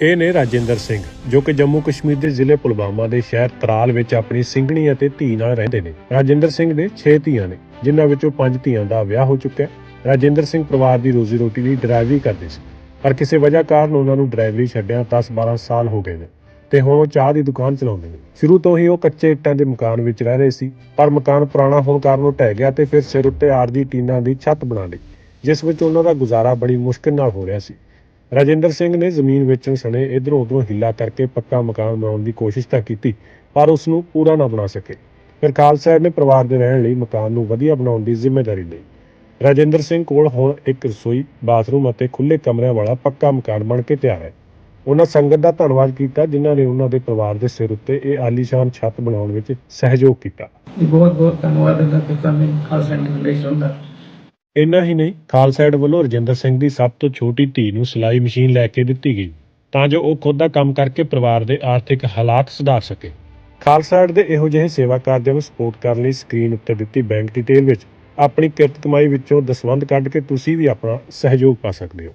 ਇਹ ਨੇ ਰਾਜਿੰਦਰ ਸਿੰਘ, ਜੋ ਕਿ ਜੰਮੂ ਕਸ਼ਮੀਰ ਦੇ ਜ਼ਿਲ੍ਹੇ ਪੁਲਵਾਮਾ ਦੇ ਸ਼ਹਿਰ ਤਰਾਲ ਵਿੱਚ ਆਪਣੀ ਸਿੰਘਣੀ ਅਤੇ ਧੀ ਨਾਲ ਰਹਿੰਦੇ ਨੇ। ਰਾਜਿੰਦਰ ਸਿੰਘ ਦੇ 6 ਧੀਆਂ ਨੇ, ਜਿਨ੍ਹਾਂ ਵਿੱਚੋਂ 5 ਧੀਆਂ ਦਾ ਵਿਆਹ ਹੋ ਚੁੱਕਾ ਹੈ। ਰਾਜਿੰਦਰ ਸਿੰਘ ਪਰਿਵਾਰ ਦੀ ਰੋਜ਼ੀ ਰੋਟੀ ਲਈ ਡਰਾਈਵਰੀ ਕਰਦੇ ਸੀ, ਪਰ ਕਿਸੇ ਵਜ੍ਹਾ ਕਾਰਨ ਉਹਨਾਂ ਨੂੰ ਡਰਾਈਵਰੀ ਛੱਡਿਆ 10-12 ਸਾਲ ਹੋ ਗਏ ਨੇ ਤੇ ਹੁਣ ਉਹ ਚਾਹ ਦੀ ਦੁਕਾਨ ਚਲਾਉਂਦੇ ਨੇ। ਸ਼ੁਰੂ ਤੋਂ ਹੀ ਉਹ ਕੱਚੇ ਇੱਟਾਂ ਦੇ ਮਕਾਨ ਵਿੱਚ ਰਹਿ ਰਹੇ ਸੀ, ਪਰ ਮਕਾਨ ਪੁਰਾਣਾ ਹੋਣ ਕਾਰਨ ਉਹ ਢਹਿ ਗਿਆ ਤੇ ਫਿਰ ਸਿਰ ਉੱਤੇ ਆਰਜੀ ਟੀਨਾਂ ਦੀ ਛੱਤ ਬਣਾ ਲਈ, ਜਿਸ ਵਿੱਚ ਉਹਨਾਂ ਦਾ ਗੁਜ਼ਾਰਾ ਬੜੀ ਮੁਸ਼ਕਲ ਨਾਲ ਹੋ ਰਿਹਾ ਸੀ। ਰਾਜਿੰਦਰ ਸਿੰਘ ਨੇ ਜ਼ਮੀਨ ਵੇਚਣ ਸਣੇ ਇਧਰੋਂ ਉਧਰੋਂ ਹਿੱਲਾ ਕਰਕੇ ਪੱਕਾ ਮਕਾਨ ਬਣਾਉਣ ਦੀ ਕੋਸ਼ਿਸ਼ ਤਾਂ ਕੀਤੀ, ਪਰ ਉਸ ਨੂੰ ਪੂਰਾ ਨਾ ਬਣਾ ਸਕੇ। ਫਿਰ ਖਾਲਸਾ ਨੇ ਪਰਿਵਾਰ ਦੇ ਰਹਿਣ ਲਈ ਮਕਾਨ ਨੂੰ ਵਧੀਆ ਬਣਾਉਣ ਦੀ ਜ਼ਿੰਮੇਵਾਰੀ ਲਈ। ਰਾਜਿੰਦਰ ਸਿੰਘ ਕੋਲ ਹੁਣ ਇੱਕ ਰਸੋਈ, ਬਾਥਰੂਮ ਅਤੇ ਖੁੱਲੇ ਕਮਰਿਆਂ ਵਾਲਾ ਪੱਕਾ ਮਕਾਨ ਬਣ ਕੇ ਤਿਆਰ ਹੈ। ਉਹਨਾਂ ਸੰਗਤ ਦਾ ਧੰਨਵਾਦ ਕੀਤਾ, ਜਿਨ੍ਹਾਂ ਨੇ ਉਹਨਾਂ ਦੇ ਪਰਿਵਾਰ ਦੇ ਸਿਰ ਉੱਤੇ ਇਹ ਆਲੀਸ਼ਾਨ ਛੱਤ ਬਣਾਉਣ ਵਿੱਚ ਸਹਿਯੋਗ ਕੀਤਾ। ਬਹੁਤ ਬਹੁਤ ਧੰਨਵਾਦ ਇਹਦਾ ਪਿਤਾ ਨੇ ਖਾਲਸਾ ਫਾਊਂਡੇਸ਼ਨ ਦਾ। ਇੰਨਾ ਹੀ ਨਹੀਂ, ਖਾਲਸਾ ਏਡ ਵੱਲੋਂ ਰਜਿੰਦਰ ਸਿੰਘ ਦੀ ਸਭ ਤੋਂ ਛੋਟੀ ਧੀ ਨੂੰ ਸਿਲਾਈ ਮਸ਼ੀਨ ਲੈ ਕੇ ਦਿੱਤੀ ਗਈ, ਤਾਂ ਜੋ ਉਹ ਖੁਦ ਦਾ ਕੰਮ ਕਰਕੇ ਪਰਿਵਾਰ ਦੇ ਆਰਥਿਕ ਹਾਲਾਤ ਸੁਧਾਰ ਸਕੇ। ਖਾਲਸਾ ਏਡ ਦੇ ਇਹੋ ਜਿਹੇ ਸੇਵਾ ਕਾਰਜਾਂ ਨੂੰ ਸਪੋਰਟ ਕਰਨ ਲਈ ਸਕਰੀਨ ਉੱਤੇ ਦਿੱਤੀ ਬੈਂਕ ਡਿਟੇਲ ਵਿੱਚ ਆਪਣੀ ਕਿਰਤ ਕਮਾਈ ਵਿੱਚੋਂ ਦਸਵੰਧ ਕੱਢ ਕੇ ਤੁਸੀਂ ਵੀ ਆਪਣਾ ਸਹਿਯੋਗ ਪਾ ਸਕਦੇ ਹੋ।